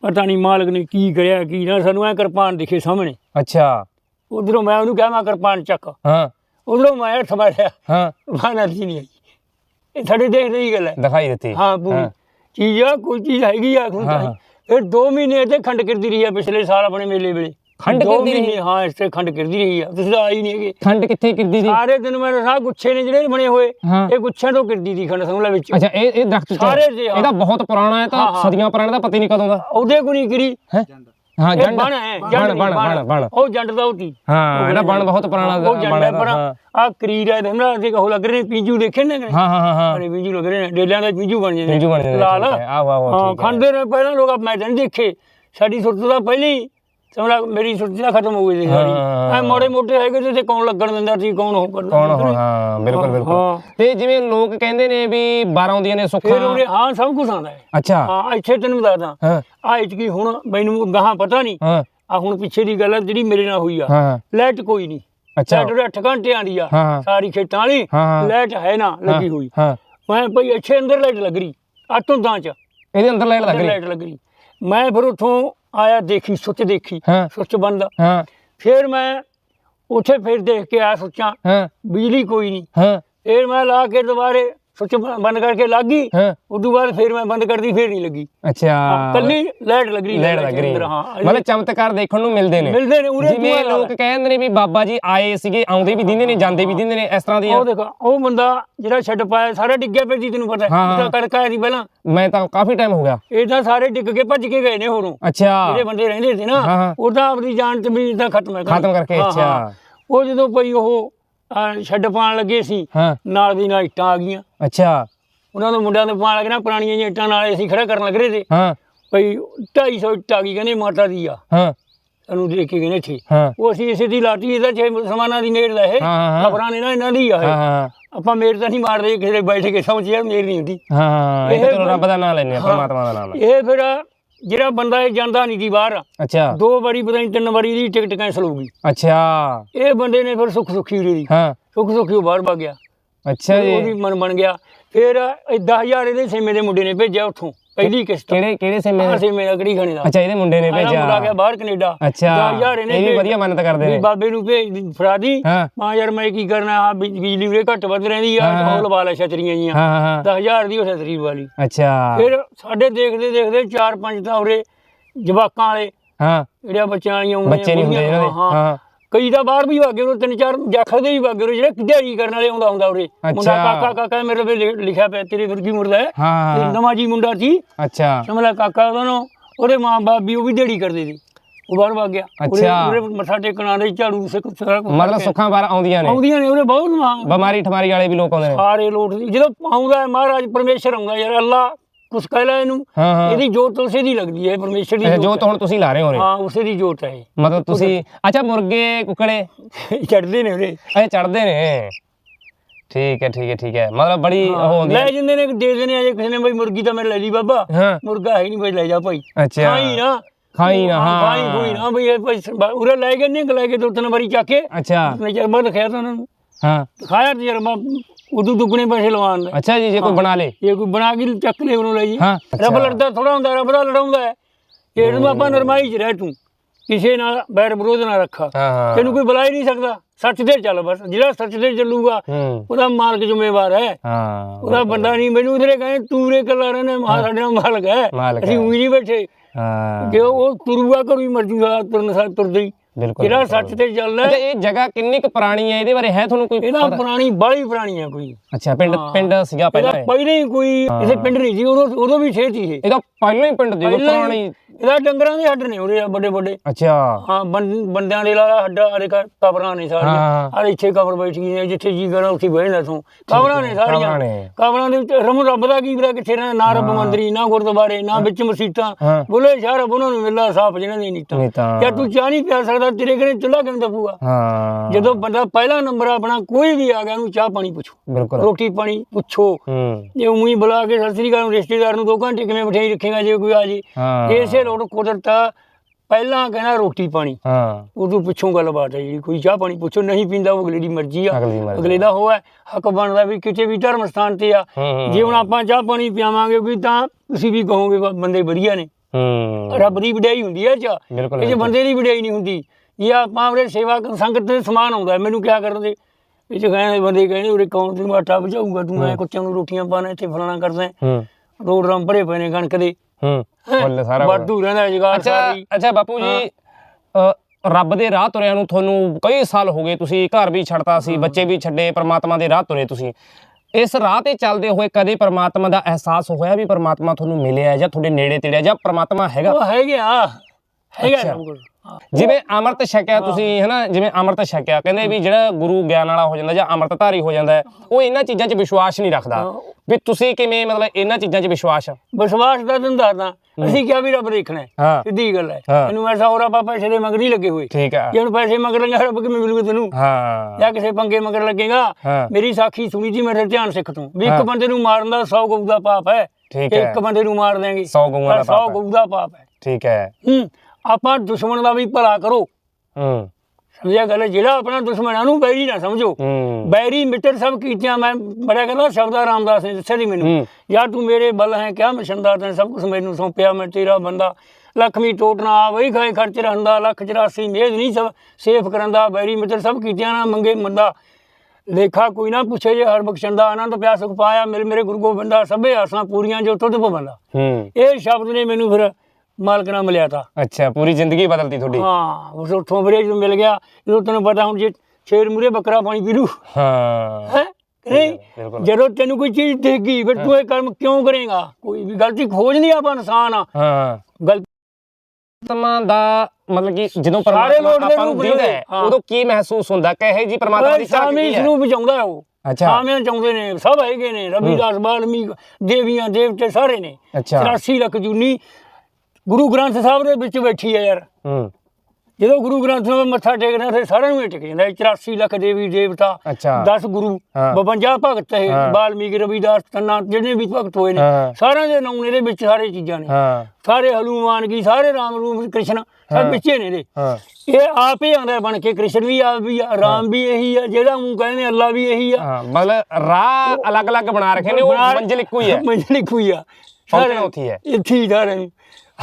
ਪਤਾ ਨਹੀਂ ਮਾਲਕ ਨੇ ਕੀ ਕਰਿਆ ਕੀ ਨਾ ਸਾਨੂੰ ਐ ਕਿਰਪਾਨ ਦਿਖੇ ਸਾਹਮਣੇ। ਅੱਛਾ। ਉਧਰੋਂ ਮੈਂ ਉਹਨੂੰ ਕਿਹਾ ਮੈਂ ਕਿਰਪਾਨ ਚੱਕ। ਹਾਂ। ਉਧਰੋਂ ਮੈਂ ਹੱਥ ਮਾਰਿਆ। ਹਾਂ। ਬਾਹਰ ਜੀ ਨਹੀਂ ਇਹ ਸਾਡੇ ਦੇਖ ਦੀ ਗੱਲ ਹੈ। ਦਿਖਾਈ ਦਿੱਤੀ। ਹਾਂ ਪੂਰੀ। ਚੀਜ਼ ਆ ਕੋਈ ਚੀਜ਼ ਹੈਗੀ ਆ ਹੁਣ ਹਾਂ। ਫਿਰ 2 ਮਹੀਨੇ ਤੇ ਖੰਡ ਕਰਦੀ ਰਹੀ ਆ ਪਿਛਲੇ ਸਾਲ ਆਪਣੇ ਮੇਲੇ ਵੇਲੇ ਖੰਡ ਕਿਰਦੀ ਰਹੀ? ਹਾਂ ਇਸ ਤੇ ਖੰਡ ਕਰਦੀ ਰਹੀ ਆ ਤੁਸੀਂ ਤਾਂ ਆਈ ਨਹੀਂ ਹੈਗੇ ਖੰਡ ਕਿੱਥੇ ਕਿਰਦੀ ਸੀ ਸਾਰੇ ਦਿਨ ਮੇਰੇ ਸਾਹ ਗੁੱਛੇ ਨੇ ਜਿਹੜੇ ਬਣੇ ਹੋਏ ਹਾਂ। ਇਹ ਗੁੱਛਿਆਂ ਤੋਂ ਕਰਦੀ ਦੀ ਖੰਡ ਸਮਲਾ ਵਿੱਚ ਅੱਛਾ ਇਹ ਇਹ ਦਰਖਤ ਸਾਰੇ ਹਾਂ। ਇਹਦਾ ਬਹੁਤ ਪੁਰਾਣਾ ਹੈ ਤਾਂ ਹਾਂ, ਹਾਂ। ਸਦੀਆਂ ਪੁਰਾਣਾ ਦਾ ਪਤਾ ਹੀ ਨਹੀਂ ਕਦੋਂ ਦਾ ਉਹਦੇ ਕੋ ਨਹੀਂ ਕਰੀ ਹੈ ਹਾਂ ਇਹ ਜੰਡ ਬਣ ਹੈ ਬਣ ਜੰਡ ਬਣ ਬਣ। ਬਣ ਉਹ ਜੰਡ ਦਾ ਉਹਦੀ ਹਾਂ ਇਹਦਾ ਬਣ ਬਹੁਤ ਪੁਰਾਣਾ ਉਹ ਜੰਡ ਬਣ ਹੈ ਇਹਦਾ, ਪਰ ਹਾਂ। ਆ ਕਰੀਰ ਹੈ ਹਮਲਾ ਦੇ ਕਹੋ ਲੱਗ ਰਹੇ ਨੇ ਪੀਜੂ ਦੇਖੇ ਨੇ ਹਾਂ ਹਾਂ ਹਾਂ ਹਾਂ। ਅਰੇ ਪੀਜੂ ਲੱਗ ਰਹੇ ਨੇ ਡੇਲਿਆਂ ਦੇ ਪੀਜੂ ਬਣ ਜਾਂਦੇ ਪੀਜੂ ਬਣ ਜਾਂਦੇ ਲਾਲ। ਠੀਕ ਹੈ, ਆਹੋ, ਆਹੋ, ਹਾਂ ਠੀਕ ਹੈ। ਖਾਂਦੇ ਨੇ ਪਹਿਲਾਂ ਲੋਕ ਮੈਂ ਤਾਂ ਨਹੀਂ ਦੇਖੇ। ਸਾਡੀ ਸੁਰਤ ਦਾ ਪਹਿਲਾਂ ਸਮਝਾ ਮੇਰੀ ਸੁਰਤ ਦਾ ਖਤਮ ਹੋ ਗਈ ਸੀ ਸਾਰੀ। ਹਾਂ। ਐ ਮੋੜੇ ਮੋਟੇ ਹੈਗੇ ਤੇ ਇੱਥੇ ਕੌਣ ਲੱਗਣ ਦਿੰਦਾ ਸੀ ਕੌਣ ਉਹ ਕਰਦਾ ਕੌਣ ਸੀ? ਹੋ ਹਾਂ ਬਿਲਕੁਲ ਹਾਂ। ਬਿਲਕੁਲ ਤੇ ਜਿਵੇਂ ਲੋਕ ਕਹਿੰਦੇ ਨੇ ਵੀ 12 ਆਉਂਦੀਆਂ ਨੇ ਫਿਰ ਸੁੱਖਾਂ ਉਹਨੇ ਹਾਂ ਸਭ ਕੁਝ ਆਉਂਦਾ ਹੈ। ਅੱਛਾ। ਹਾਂ ਇੱਥੇ ਤੈਨੂੰ ਦੱਸਦਾ। ਹਾਂ। ਆ ਕੀ ਹੁਣ ਮੈਨੂੰ ਗਾਹਾਂ ਪਤਾ ਨਹੀਂ। ਹਾਂ। ਆ ਹੁਣ ਪਿੱਛੇ ਦੀ ਗੱਲ ਹੈ ਜਿਹੜੀ ਮੇਰੇ ਨਾਲ ਹੋਈ ਆ। ਹਾਂ ਲਾਈਟ ਕੋਈ ਨਹੀਂ। ਅੱਛਾ। ਉਹਦੇ 8 ਘੰਟੇ ਆਂਦੀ ਆ। ਹਾਂ, ਹਾਂ। ਸਾਰੀ ਖੇਤਾਂ ਵਾਲੀ ਹਾਂ, ਹਾਂ। ਲਾਈਟ ਹੈ ਨਾ ਲੱਗੀ ਹੋਈ। ਹਾਂ। ਮੈਂ ਭਈ ਅੱਛੇ ਅੰਦਰ ਲਾਈਟ ਲੱਗ ਰਹੀ ਆ ਧੁੰਦਾਂ ਚ। ਇਹਦੇ ਅੰਦਰ ਲਾਈਟ ਲੱਗ ਅੰਦਰ ਰਹੀ? ਲਾਈਟ ਲੱਗ ਰਹੀ। ਮੈਂ ਫਿਰ ਉੱਥੋਂ ਆਇਆ ਦੇਖੀ ਸੁੱਚ ਦੇਖੀ ਹਾਂ। ਸੁੱਚ ਬੰਦ। ਹਾਂ। ਫਿਰ ਮੈਂ ਉੱਥੇ ਫਿਰ ਦੇਖ ਕੇ ਆਇਆ ਸੁੱਚਾਂ। ਹਾਂ। ਬਿਜਲੀ ਕੋਈ ਨਹੀਂ। ਹਾਂ। ਫਿਰ ਮੈਂ ਲਾ ਕੇ ਦੁਬਾਰੇ ਸੁੱਚ ਬੰਦ ਕਰਕੇ ਲੱਗ ਗਈ। ਹਾਂ। ਉਦੋਂ ਬਾਅਦ ਫਿਰ ਮੈਂ ਬੰਦ ਕਰਦੀ ਫਿਰ ਨਹੀਂ ਲੱਗੀ। ਅੱਛਾ। ਕੱਲੀ ਲਾਈਟ ਲੱਗ ਰਹੀ ਲਾਈਟ ਲੱਗ ਰਹੀ ਹਾਂ ਮਤਲਬ ਚਮਤਕਾਰ ਦੇਖਣ ਨੂੰ ਮਿਲਦੇ ਨੇ। ਮਿਲਦੇ ਨੇ ਉਰੇ ਜਿਵੇਂ ਲੋਕ ਕਹਿੰਦੇ ਨੇ ਵੀ ਬਾਬਾ ਜੀ ਆਏ ਸੀਗੇ ਆਉਂਦੇ ਵੀ ਦਿੰਦੇ ਨੇ ਜਾਂਦੇ ਵੀ ਦਿੰਦੇ ਨੇ ਇਸ ਤਰ੍ਹਾਂ ਦੀਆਂ। ਉਹ ਦੇਖੋ ਉਹ ਬੰਦਾ ਜਿਹੜਾ ਛੱਡ ਪਾਇਆ ਸਾਰਾ ਡਿੱਗਿਆ ਪਿਆ ਸੀ ਤੈਨੂੰ ਪਤਾ। ਉਹਦਾ ਕੜਕਾ ਆਇਆ ਸੀ ਪਹਿਲਾਂ। ਮੈਂ ਤਾਂ ਕਾਫੀ ਟਾਈਮ ਹੋ ਗਿਆ। ਇਹ ਤਾਂ ਸਾਰੇ ਡਿੱਗ ਕੇ ਭੱਜ ਕੇ ਗਏ ਨੇ ਹੋਰੋਂ। ਅੱਛਾ। ਜਿਹੜੇ ਬੰਦੇ ਰਹਿੰਦੇ ਸੀ ਨਾ ਹਾਂ, ਹਾਂ। ਉਹ ਤਾਂ ਆਪਣੀ ਜਾਨ ਤੇ ਵੀ ਤਾਂ ਖਤਮ ਹੈ। ਖਤਮ ਕਰਕੇ, ਅੱਛਾ। ਉਹ ਜਦੋਂ ਪਈ ਉਹ ਛੱਡ ਪਾਣ ਲੱਗੇ ਸੀ। ਹਾਂ। ਨਾਲ ਦੀ ਨਾਲ ਇੱਟਾਂ ਆ ਗਈਆਂ। ਅੱਛਾ। ਉਹਨਾਂ ਦੇ ਮੁੰਡਿਆਂ ਦੇ ਪਾਣ ਲੱਗੇ ਨਾ ਪੁਰਾਣੀਆਂ ਜਿਹੀਆਂ ਇੱਟਾਂ ਨਾਲ ਅਸੀਂ ਖੜਾ ਕਰਨ ਲੱਗ ਰਹੇ ਤੇ ਹਾਂ। ਭਈ 250 ਇੱਟ ਆ ਗਈ ਕਹਿੰਦੇ ਮਾਤਾ ਦੀ ਆ। ਹਾਂ। ਸਾਨੂੰ ਦੇਖ ਕੇ ਕਹਿੰਦੇ ਠੀਕ ਉਹ ਅਸੀਂ ਇਸੇ ਦੀ ਲਾਟੀ ਇਹਦਾ ਛੇ ਮੁਸਲਮਾਨਾਂ ਦੀ ਮੇਰ ਦਾ ਇਹ। ਖਬਰਾਂ ਨੇ ਨਾ ਇਹਨਾਂ ਦੀ ਆ ਇਹ। ਹਾਂ ਹਾਂ ਆਪਾਂ ਮੇਰ ਤਾਂ ਨਹੀਂ ਮਾਰਦੇ ਕਿਸੇ ਬੈਠ ਕੇ ਸਮਝ ਯਾਰ ਮੇਰ ਨਹੀਂ ਹੁੰਦੀ। ਹਾਂ ਇਹ ਤਾਂ ਰੱਬ ਦਾ ਨਾਮ ਲੈਣੇ ਪਰਮਾਤਮਾ ਦਾ ਨਾਮ ਇਹ ਫਿਰ ਜਿਹੜਾ ਬੰਦਾ ਇਹ ਜਾਂਦਾ ਨਹੀਂ ਦੀ ਬਾਹਰ ਅੱਛਾ। ਦੋ ਵਾਰੀ ਪਤਾ ਨਹੀਂ ਤਿੰਨ ਵਾਰੀ ਦੀ ਟਿਕਟ ਕੈਂਸਲ ਹੋ ਗਈ। ਅੱਛਾ। ਇਹ ਬੰਦੇ ਨੇ ਫਿਰ ਸੁੱਖ ਸੁੱਖੀ ਉਰੇ ਦੀ। ਹਾਂ। ਸੁੱਖ ਸੁੱਖੀ ਉਹ ਬਾਹਰ ਭੱਗ ਗਿਆ। ਅੱਛਾ ਜੀ। ਵੀ ਮਨ ਬਣ ਗਿਆ। ਫਿਰ ਇਹ 10000 ਇਹਦੇ ਸੇਮੇ ਦੇ ਮੁੰਡੇ ਨੇ ਭੇਜਿਆ ਉੱਥੋਂ। ਪਹਿਲੀ ਕਿਸ਼ਤ। ਕਿਹੜੇ ਕਿਹੜੇ ਸੇਮੇ ਆ ਸੇਮੇ ਦਾ ਕਿਹੜੀ ਖਾਣੇ ਦਾ? ਅੱਛਾ ਇਹਦੇ ਮੁੰਡੇ ਨੇ ਆਇਆ ਮੁੰਡਾ ਗਿਆ ਭੇਜਿਆ ਬਾਹਰ ਕੈਨੇਡਾ। ਅੱਛਾ 10000 ਇਹਨੇ ਇਹ ਵੀ ਵਧੀਆ ਮੰਨਤ ਕਰਦੇ ਨੇ। ਬਾਬੇ ਨੂੰ ਭੇਜ ਫਰਾਦੀ। ਮਾਂ ਯਾਰ ਮੈਂ ਕੀ ਕਰਨਾ ਆ ਬਿਜ- ਬਿਜਲੀ ਵੀਰੇ ਘੱਟ ਵੱਧ ਰਹਿੰਦੀ ਆ। ਉਹ ਲਵਾ ਲੈ ਛਤਰੀਆਂ ਜੀਆਂ। ਹਾਂ ਹਾਂ ਹਾਂ। 10000 ਦੀ ਉਹ ਛਤਰੀ ਵਾਲੀ ਅੱਛਾ। ਫਿਰ ਸਾਡੇ ਦੇਖਦੇ ਦੇਖਦੇ ਚਾਰ ਪੰਜ ਤਾਂ ਉਰੇ ਜਵਾਕਾਂ ਵਾਲੇ ਹਾਂ। ਜਿਹੜਿਆ ਬੱਚਿਆਂ ਵਾਲੀਆਂ ਬੱਚੇ ਨਹੀਂ ਹੁੰਦੇ ਦੇ। ਹਾਂ। ਕਈ ਤਾਂ ਬਾਹਰ ਵੀ ਵਾਗੇ ਉਹ ਤਿੰਨ ਚਾਰ ਜਾਖਲ ਦੇ ਵੀ ਵਾਗੇ ਉਹ ਜਿਹੜੇ ਦਿਹਾੜੀ ਕਰਨ ਵਾਲੇ ਆਉਂਦਾ ਹੁੰਦਾ ਉਰੇ। ਮੁੰਡਾ। ਕਾਕਾ ਕਾਕਾ ਮੇਰੇ ਤੇ ਲਿਖਿਆ ਪਿਆ ਤੇਰੇ ਵਰਗੀ ਮੁਰਦਾ ਹੈ। ਹਾਂ ਤੇ ਨਵਾਂ ਜੀ ਮੁੰਡਾ ਸੀ। ਅੱਛਾ। ਸਮਲਾ ਕਾਕਾ ਉਹਦਾ ਨਾ ਉਹਦੇ ਮਾਂ-ਬਾਪ ਵੀ ਉਹ ਵੀ ਦਿਹਾੜੀ ਕਰਦੇ ਸੀ। ਉਹ ਬਾਹਰ ਵਗ ਗਿਆ। ਅੱਛਾ। ਉਰੇ ਮੱਥਾ ਟੇਕਣ ਆਉਂਦੇ ਝਾੜੂ ਸਿੱਖ ਮਤਲਬ। ਸੁੱਖਾਂ ਬਾਰ ਆਉਂਦੀਆਂ ਨੇ। ਆਉਂਦੀਆਂ ਨੇ ਉਹਨੇ ਬਹੁਤ ਬਿਮਾਰੀ ਠਮਾਰੀ ਵਾਲੇ ਵੀ ਲੋਕ ਆਉਂਦੇ ਨੇ। ਸਾਰੇ ਲੋਟ ਜਦੋਂ ਆਉਂਦਾ ਹੈ ਮਹਾਰਾਜ ਪਰਮੇਸ਼ਰ ਆਉਂਦਾ ਯਾਰ ਅੱਲਾ ਕੁਛ ਕਹਿ ਲੈ ਇਹਨੂੰ। ਹਾਂ ਹਾਂ। ਇਹਦੀ ਜੋਤ ਉਸੇ ਦੀ ਲੱਗਦੀ ਹੈ ਪਰਮੇਸ਼ਰ ਦੀ ਅੱਛਾ ਜੋਤ ਹੁਣ ਤੁਸੀਂ ਲਾ ਰਹੇ ਹੋ ਰੇ ਹਾਂ ਉਸੇ ਦੀ ਜੋਤ ਹੈ ਮਤਲਬ ਤੁਸੀਂ ਅੱਛਾ ਮੁਰਗੇ ਕੁਕੜੇ? ਚੜਦੇ ਨੇ ਉਹਦੇ ਇਹ ਚੜਦੇ ਨੇ। ਠੀਕ ਹੈ ਠੀਕ ਹੈ ਠੀਕ ਹੈ। ਮਤਲਬ ਬੜੀ ਉਹ ਹੁੰਦੀ ਲੈ ਜਿੰਦੇ ਨੇ ਦੇ ਦੇਣੇ ਆ ਜੇ ਕਿਸੇ ਨੇ ਬਈ ਮੁਰਗੀ ਤਾਂ ਮੇਰੇ ਲੈ ਲਈ ਬਾਬਾ। ਮੁਰਗਾ ਹੈ ਨਹੀਂ ਬਈ ਲੈ ਜਾ ਭਾਈ। ਅੱਛਾ। ਖਾਈ ਨਾ। ਖਾਈ ਨਾ ਹਾਂ। ਖਾਈ ਹੋਈ ਨਾ ਬਈ ਇਹ ਭਾਈ ਉਰੇ ਲੈ ਗਏ ਨਹੀਂ ਲੈ ਕੇ ਦੋ ਤਿੰਨ ਵਾਰੀ ਚੱਕ ਕੇ। ਅੱਛਾ। ਮੈਂ ਜਰਬਾ ਦਿਖਾਇਆ ਤਾਂ ਉਹਨਾਂ ਨੂੰ। ਹਾਂ। ਦਿਖਾਇਆ ਤਜਰਬਾ। ਉਦੋਂ ਦੁੱਗਣੇ ਪੈਸੇ ਲਵਾਉਣ ਦੇ ਅੱਛਾ ਜੀ ਜੇ ਕੋਈ ਬਣਾ ਲੇ। ਇਹ ਕੋਈ ਬਣਾ ਕੇ ਚੱਕ ਲੈ ਉਹਨੂੰ ਲੈ ਜੀ। ਹਾਂ ਰੱਬ ਲੜਦਾ ਥੋੜਾ ਹੁੰਦਾ ਰੱਬ ਦਾ ਲੜਾਉਂਦਾ ਹੈ। ਇਹਨੂੰ ਆਪਾਂ ਨਰਮਾਈ ਚ ਰਹਿ ਤੂੰ। ਕਿਸੇ ਨਾਲ ਬੈਰ ਵਿਰੋਧ ਨਾ ਰੱਖਾ। ਹਾਂ ਹਾਂ। ਤੈਨੂੰ ਕੋਈ ਬੁਲਾ ਹੀ ਨਹੀਂ ਸਕਦਾ। ਸੱਚ ਤੇ ਚੱਲ ਬਸ। ਜਿਹੜਾ ਸੱਚ ਤੇ ਚੱਲੂਗਾ ਹੂੰ। ਉਹਦਾ ਮਾਲਕ ਜ਼ਿੰਮੇਵਾਰ ਹੈ। ਹਾਂ। ਉਹਦਾ ਬੰਦਾ ਨਹੀਂ। ਮੈਨੂੰ ਉਧਰੇ ਕਹੇ ਤੂੰ ਰੇ ਕੱਲਾ ਰਹਿਣਾ ਮਾ ਸਾਡੇ ਨਾਲ ਮਾਲਕ ਹੈ। ਮਾਲਕ ਅਸੀਂ ਹੈ। ਉਹੀ ਨਹੀਂ ਬੈਠੇ। ਹਾਂ। ਜੇ ਉਹ ਤੁਰੂਗਾ ਘਰੋਂ ਹੀ ਮਰ ਜੂਗਾ ਤੁਰਨ ਸਾਰ ਤੁਰਦਾ ਹੀ। ਬਿਲਕੁਲ ਜਿਹੜਾ ਸੱਚ ਤੇ ਚੱਲਦਾ ਅੱਛਾ ਇਹ ਜਗ੍ਹਾ ਕਿੰਨੀ ਕੁ ਪੁਰਾਣੀ ਹੈ? ਇਹਦੇ ਬਾਰੇ ਹੈ ਤੁਹਾਨੂੰ ਕੋਈ ਇਹਦਾ ਪੁਰਾਣੀ ਬਾਲੀ ਪੁਰਾਣੀ ਹੈ ਕੋਈ। ਅੱਛਾ ਪਿੰਡ ਪਿੰਡ ਸੀਗਾ ਇਹਦਾ ਪਹਿਲਾਂ ਇਹ? ਪਹਿਲੇ ਹੀ ਕੋਈ ਇਸੇ ਪਿੰਡ ਨਹੀਂ ਸੀ ਉਦੋਂ ਉਦੋਂ ਵੀ ਛੇ ਸੀ। ਇਹ ਇਹਦਾ ਪਹਿਲਾਂ ਹੀ ਪਿੰਡ ਦੀ ਪਹਿਲਾਂ ਹੀ- ਪੁਰਾਣੀ। ਇਹਦਾ ਡੰਗਰਾਂ ਦੇ ਹੱਡ ਨੇ ਉਹਦੇ ਵੱਡੇ ਵੱਡੇ। ਅੱਛਾ। ਹਾਂ ਬੰ- ਬੰਦਿਆਂ ਦੇ ਲਾ ਹੱਡ ਆਲੇ ਕਬਰਾਂ ਨੇ ਸਾਰੀਆਂ। ਹਾਂ। ਆਲੇ ਇੱਥੇ ਕਬਰ ਬੈਠੀ ਨੇ ਜਿੱਥੇ ਜੀ ਕਰਾਂ ਉੱਥੇ ਬਹਿਣਾ ਤੂੰ ਕਬਰਾਂ ਨੇ ਕਬਰਾਂ ਸਾਰੀਆਂ। ਕਬਰਾਂ ਦੇ ਵਿੱਚ ਰਮ ਰੱਬ ਦਾ ਕੀ ਬਰਾ ਕਿੱਥੇ ਰਹਿਣਾ ਨਾ ਰੱਬ ਮੰਦਰੀ ਨਾ ਗੁਰਦੁਆਰੇ ਨਾ ਵਿੱਚ ਮਸੀਤਾਂ ਹਾਂ। ਬੋਲੇ ਸ਼ਾਹ ਰੱਬ ਉਹਨਾਂ ਨੂੰ ਮਿਲਦਾ ਸਾਫ਼ ਜਿਹਨਾਂ ਦੀ ਨੀਤਾਂ। ਨਹੀਂ ਤਾਂ ਯਾ ਤੂੰ ਚਾਹ ਨਹੀਂ ਪਿਆ ਸਕਦਾ ਤੇਰੇ ਘਰੇ ਚੁੱਲ੍ਹਾ ਕਿਵੇਂ ਦਫੂਗਾ ਹਾਂ। ਜਦੋਂ ਬੰਦਾ ਪਹਿਲਾ ਨੰਬਰ ਆਪਣਾ ਕੋਈ ਵੀ ਆ ਗਿਆ ਉਹਨੂੰ ਚਾਹ ਪਾਣੀ ਪੁੱਛੋ। ਬਿਲਕੁਲ। ਰੋਟੀ ਪਾਣੀ ਪੁੱਛੋ। ਹੂੰ। ਜੇ ਉਹੀ ਬੁਲਾ ਕੇ ਸਤਿ ਸ੍ਰੀ ਅਕਾਲ ਰਿਸ਼ਤੇਦਾਰ ਨੂੰ 2 ਘੰਟੇ ਕਿਵੇਂ ਬਿਠਾਈ ਰੱਖੇਗਾ ਜੇ ਕੋਈ ਆ ਜੇ? ਹਾਂ। ਇਸੇ ਲੋੜ ਕੁਦਰਤ ਪਹਿਲਾਂ ਕਹਿੰਦਾ ਰੋਟੀ ਪਾਣੀ। ਹਾਂ। ਉਦੋਂ ਪਿੱਛੋਂ ਗੱਲਬਾਤ ਹੈ ਜਿਹੜੀ ਕੋਈ ਚਾਹ ਪਾਣੀ ਪੁੱਛੋ ਨਹੀਂ ਪੀਂਦਾ ਉਹ ਅਗਲੇ ਦੀ ਮਰਜ਼ੀ ਆ। ਅਗਲੀ ਦਾ ਹੋਇਆ ਹੱਕ ਬਣਦਾ ਵੀ ਕਿਤੇ ਵੀ ਧਰਮ ਸਥਾਨ ਤੇ ਆ। ਜੇ ਹੁਣ ਆਪਾਂ ਚਾਹ ਪਾਣੀ ਪਿਆਵਾਂਗੇ ਵੀ ਤਾਂ ਤੁਸੀਂ ਵੀ ਕਹੋਗੇ ਬੰਦੇ ਵਧੀਆ ਨੇ। ਹੂੰ। ਰੱਬ ਦੀ ਵਡਿਆਈ ਹੁੰਦੀ ਹੈ ਚਾਹ। ਇਹ ਬੰਦੇ ਦੀ ਵਡਿਆਈ ਨਹੀਂ ਹੁੰਦੀ ਇਹ ਆਪਾਂ ਉਹਦੇ ਸੇਵਾ ਸੰਗਤ ਦੇ ਸਮਾਨ ਆਉਂਦਾ ਹੈ, ਮੈਨੂੰ ਕਿਆ ਕਰਨ ਦੇ? ਇਹ ਚ ਕਹਿੰਦੇ ਬੰਦੇ ਕਹਿੰਦੇ ਉਰੇ ਕੌਣ ਤੈਨੂੰ ਆਟਾ ਬਚਾਊਗਾ ਤੂੰ ਐ ਕੁੱਤਿਆਂ ਨੂੰ ਰੋਟੀਆਂ ਪਾਣਾ ਇੱਥੇ ਫਲਾਣਾ ਕਰਦਾ ਹੈ। ਹੂੰ। ਰੋਡ ਰਾਮ ਭਰੇ ਪਏ ਨੇ ਕਣਕ ਦੇ। ਹੂੰ। ਫੁੱਲ ਸਾਰਾ। ਵਾਧੂ ਰਹਿੰਦਾ ਜਗਾਰ ਅੱਛਾ ਸਾਰੀ। ਅੱਛਾ ਬਾਪੂ ਜੀ ਰੱਬ ਦੇ ਰਾਹ ਤੁਰਿਆਂ ਨੂੰ ਤੁਹਾਨੂੰ ਕਈ ਸਾਲ ਹੋ ਗਏ ਤੁਸੀਂ ਘਰ ਵੀ ਛੱਡਤਾ ਸੀ ਬੱਚੇ ਵੀ ਛੱਡੇ ਪ੍ਰਮਾਤਮਾ ਦੇ ਰਾਹ ਤੁਰੇ ਤੁਸੀਂ। ਇਸ ਰਾਹ ਤੇ ਚੱਲਦੇ ਹੋਏ ਕਦੇ ਪ੍ਰਮਾਤਮਾ ਦਾ ਅਹਿਸਾਸ ਹੋਇਆ ਵੀ ਪ੍ਰਮਾਤਮਾ ਤੁਹਾਨੂੰ ਮਿਲਿਆ ਜਾਂ ਤੁਹਾਡੇ ਨੇੜੇ ਤੇੜੇ ਜਾਂ ਪ੍ਰਮਾਤਮਾ ਹੈਗਾ? ਉਹ ਹੈਗਾ ਹੈਗਾ ਕੋਲ ਹਾਂ। ਜਿਵੇਂ ਅੰਮ੍ਰਿਤ ਛਕਿਆ ਤੁਸੀਂ ਹਨਾ ਜਿਵੇਂ ਅੰਮ੍ਰਿਤ ਛਕਿਆ ਕਹਿੰਦੇ ਵੀ ਜਿਹੜਾ ਗੁਰੂ ਗਿਆਨ ਵਾਲਾ ਹੋ ਜਾਂਦਾ ਜਾਂ ਅੰਮ੍ਰਿਤਧਾਰੀ ਹੋ ਜਾਂਦਾ ਉਹ ਇਹਨਾਂ ਚੀਜ਼ਾਂ 'ਚ ਵਿਸ਼ਵਾਸ ਨਹੀਂ ਰੱਖਦਾ। ਵੀ ਤੁਸੀਂ ਕਿਵੇਂ ਮਤਲਬ ਇਹਨਾਂ ਚੀਜ਼ਾਂ 'ਚ ਵਿਸ਼ਵਾਸ ਵਿਸ਼ਵਾਸ ਦਾ ਤੈਨੂੰ ਦੱਸਦਾ ਅਸੀਂ ਕਿਹਾ ਵੀ ਰੱਬ ਦੇਖਣਾ ਹੈ। ਸਿੱਧੀ ਗੱਲ ਹੈ। ਇਹਨੂੰ ਐਸਾ ਹੋਰ ਪੈਸੇ ਦੇ ਮਗਰ ਨਹੀਂ ਲੱਗੇ ਹੋਏ। ਠੀਕ ਹੈ ਜੇ ਹੁਣ ਪੈਸੇ ਮਗਰ ਲੱਗਾ ਰੱਬ ਕਿਵੇਂ ਮਿਲੂਗਾ ਤੈਨੂੰ? ਹਾਂ। ਜਾਂ ਕਿਸੇ ਪੰਗੇ ਮਗਰ ਲੱਗੇਗਾ? ਮੇਰੀ ਸਾਖੀ ਸੁਣੀ ਜੀ ਮੇਰੇ ਧਿਆਨ ਸਿੱਖ ਤੂੰ। ਵੀ। ਇੱਕ ਬੰਦੇ ਨੂੰ ਮਾਰਨ ਦਾ 100 ਗਊ ਦਾ ਪਾਪ ਹੈ। ਠੀਕ ਤੇ ਹੈ। ਇੱਕ ਬੰਦੇ ਨੂੰ ਮਾਰ ਦੇਂਗੇ ਸੌ ਗਊਆਂ ਦਾ 100 ਪਾਪ ਹੈ। ਗਊ ਦਾ ਪਾਪ ਹੈ। ਠੀਕ ਹੂੰ। ਆਪਾਂ ਦੁਸ਼ਮਣ ਦਾ ਵੀ ਭਲਾ ਕਰੋ। ਹੂੰ। ਸਮਝਿਆ ਗੱਲ? ਜਿਹੜਾ ਆਪਣਾ ਦੁਸ਼ਮਣ ਉਹਨੂੰ ਬੈਰੀ ਨਾ ਸਮਝੋ। ਹੂੰ। ਬੈਰੀ ਮਿੱਤਰ ਸਭ ਕੀਤਿਆਂ ਮੈਂ ਬੜਾ ਕਹਿੰਦਾ ਸ਼ਬਦਾ ਰਾਮਦਾਸ ਨੇ ਦੱਸਿਆ ਸੀ ਮੈਨੂੰ। ਹੂੰ। ਯਾ ਤੂੰ ਮੇਰੇ ਬਲ ਹੈ ਕਿਆ ਮਸ਼ੰਦਾ ਤੈਂ ਸਭ ਕੁਝ ਮੈਨੂੰ ਸੌਂਪਿਆ ਮੈਂ ਤੇਰਾ ਬੰਦਾ। ਲਖਮੀ ਟੋਟਣਾ ਵਈ ਖਾਏ ਖਰਚ ਰਹਿੰਦਾ ਲੱਖ 84 ਮੇਦ ਨਹੀਂ ਸਭ ਸੇਫ ਕਰੰਦਾ। ਬੈਰੀ ਮਿੱਤਰ ਸਭ ਕੀਤਿਆਂ ਨਾ ਮੰਗੇ ਮੰਦਾ। ਲੇਖਾ ਕੋਈ ਨਾ ਪੁੱਛੇ ਜੇ ਹਰ ਬਖਸ਼ੰਦਾ ਆਨੰਦ ਪਿਆ ਸੁਖ ਪਾਇਆ ਮਿਲ ਮੇਰੇ ਗੁਰੂ ਗੋਬਿੰਦਾ ਸਭੇ ਆਸਾਂ ਪੂਰੀਆਂ ਜੋ ਤੁਧ ਪਵੰਦਾ ਹੂੰ। ਇਹ ਸ਼ਬਦ ਨੇ ਮੈਨੂੰ ਫਿਰ ਮਾਲਕ ਨਾਲ ਮਿਲਿਆ ਤਾ। ਅੱਛਾ ਪੂਰੀ ਜ਼ਿੰਦਗੀ ਬਦਲਤੀ ਤੁਹਾਡੀ। ਹਾਂ ਉਸ ਉੱਥੋਂ ਫਿਰ ਜਦੋਂ ਮਿਲ ਗਿਆ ਜਦੋਂ ਤੈਨੂੰ ਪਤਾ ਹੁਣ ਜੇ ਸ਼ੇਰ ਮੂਰੇ ਬੱਕਰਾ ਪਾਣੀ ਪੀ ਲੂ। ਹਾਂ। ਹੈ? ਨਹੀਂ ਜਦੋਂ ਤੈਨੂੰ ਕੋਈ ਚੀਜ਼ ਦੇਗੀ ਫਿਰ ਤੂੰ ਇਹ ਕਰਮ ਕਿਉਂ ਕਰੇਗਾ? ਕੋਈ ਵੀ ਗਲਤੀ ਖੋਜ ਨਹੀਂ ਆਪਾਂ ਇਨਸਾਨ ਆ। ਹਾਂ। ਗਲਤੀ ਪਰਮਾਤਮਾ ਦਾ ਮਤਲਬ ਕਿ ਜਦੋਂ ਪਰਮਾਤਮਾ ਆਪਾਂ ਨੂੰ ਹੈ ਹਾਂ। ਉਦੋਂ ਕੀ ਮਹਿਸੂਸ ਹੁੰਦਾ? ਕਹੇ ਜੀ ਪਰਮਾਤਮਾ ਦੀ ਸਾਮੀ ਕੀ ਇਸ ਹੈ ਨੂੰ ਬਚਾਉਂਦਾ ਉਹ। ਅੱਛਾ। ਸਾਵੇਂ ਚਾਹੁੰਦੇ ਨੇ ਸਭ ਹੈਗੇ ਨੇ। ਰਵੀਦਾਸ ਬਾਲਮੀਕ ਦੇਵੀਆਂ ਦੇਵਤੇ ਸਾਰੇ ਨੇ। ਅੱਛਾ। 84 ਲੱਖ ਜੁਨੀ ਗੁਰੂ ਗ੍ਰੰਥ ਸਾਹਿਬ ਦੇ ਵਿੱਚ ਬੈਠੀ ਹੈ ਯਾਰ। ਹੂੰ। ਜਦੋਂ ਗੁਰੂ ਗ੍ਰੰਥ ਸਾਹਿਬ ਮੱਥਾ ਟੇਕਣਾ ਤੇ ਸਾਰਿਆਂ ਨੂੰ ਹੀ ਟਿਕ ਜਾਂਦਾ 84 ਲੱਖ ਦੇਵੀ ਦੇਵਤਾ ਅੱਛਾ। 10 ਗੁਰੂ ਹਾਂ। 52 ਭਗਤ ਹੈ। ਬਾਲਮੀਕ ਰਵੀਦਾਸ ਤੰਨਾ ਜਿਹੜੇ ਵੀ ਭਗਤ ਹੋਏ ਨੇ। ਸਾਰਿਆਂ ਦੇ ਨਾਮ ਇਹਦੇ ਵਿੱਚ ਸਾਰੇ ਚੀਜ਼ਾਂ ਨੇ। ਸਾਰੇ ਹਨੂਮਾਨ ਕੀ ਸਾਰੇ ਰਾਮ ਰੂਪ ਕ੍ਰਿਸ਼ਨ। ਸਭ ਵਿੱਚੇ ਨੇ ਇਹਦੇ। ਇਹ ਆਪ ਹੀ ਆਉਂਦਾ ਬਣ ਕੇ ਕ੍ਰਿਸ਼ਨ ਵੀ ਆਪ ਵੀ ਆ ਰਾਮ ਵੀ ਇਹੀ ਆ ਜਿਹੜਾ ਮੂੰਹ ਕਹਿੰਦੇ ਅੱਲਾ ਵੀ ਇਹੀ ਆ। ਮਤਲਬ ਰਾਹ ਅਲੱਗ-ਅਲੱਗ ਬਣਾ ਰੱਖੇ ਨੇ ਉਹ ਮੰਜ਼ਿਲ ਇੱਕੋ ਹੀ ਹੈ। ਮੰਜ਼ਿਲ ਇੱਕੋ ਹੀ ਆ। ਪਹੁੰਚਣਾ ਉੱਥੇ ਹੀ। ਇੱਥੇ ਹੀ ਸਾਰੇ ਨੂੰ।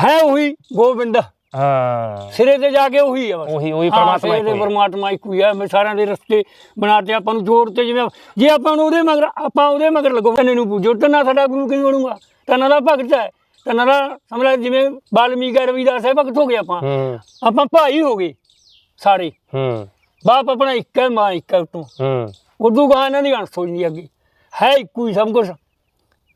ਹੈ ਉਹੀ ਗੋਬਿੰਦ। ਹਾਂ। ਸਿਰੇ ਤੇ ਜਾ ਕੇ ਉਹੀ ਆ ਬਸ। ਉਹੀ- ਉਹੀ ਹਾਂ, ਪਰਮਾਤਮਾ ਇੱਕੋ ਤੇ ਹੀ। ਪਰਮਾਤਮਾ ਇੱਕੋ ਹੀ ਆ। ਮੈਂ ਸਾਰਿਆਂ ਦੇ ਰਸਤੇ ਬਣਾਤੇ ਆਪਾਂ ਨੂੰ ਜੋੜਤੇ ਜਿਵੇਂ ਜੇ ਆਪਾਂ ਨੂੰ ਉਹਦੇ ਮਗਰ ਆਪਾਂ ਉਹਦੇ ਮਗਰ ਲੱਗੋ ਤੰਨੇ ਨੂੰ ਪੂਜੋ ਤੰਨਾ ਸਾਡਾ ਗੁਰੂ ਕਿਵੇਂ ਬਣੂਗਾ? ਤੰਨਾ ਦਾ ਭਗਤ ਹੈ। ਤੰਨਾ ਦਾ ਸਮਝ ਜਿਵੇਂ ਬਾਲਮੀਕ ਹੈ, ਰਵਿਦਾਸ ਹੈ ਭਗਤ ਹੋ ਗਏ ਆਪਾਂ। ਹੂੰ। ਆਪਾਂ ਭਾਈ ਹੋ ਗਏ ਸਾਰੇ। ਹੂੰ। ਬਾਪ ਆਪਣਾ ਇੱਕ ਹੈ ਮਾਂ ਇੱਕ ਹੈ ਤੋਂ ਹੂੰ। ਉਦੋਂ ਗਾਹ ਇਹਨਾਂ ਦੀ ਅਣਸ ਹੋ ਜਾਂਦੀ ਅੱਗੇ ਹੈ ਇੱਕੋ ਹੀ ਸਭ ਕੁਝ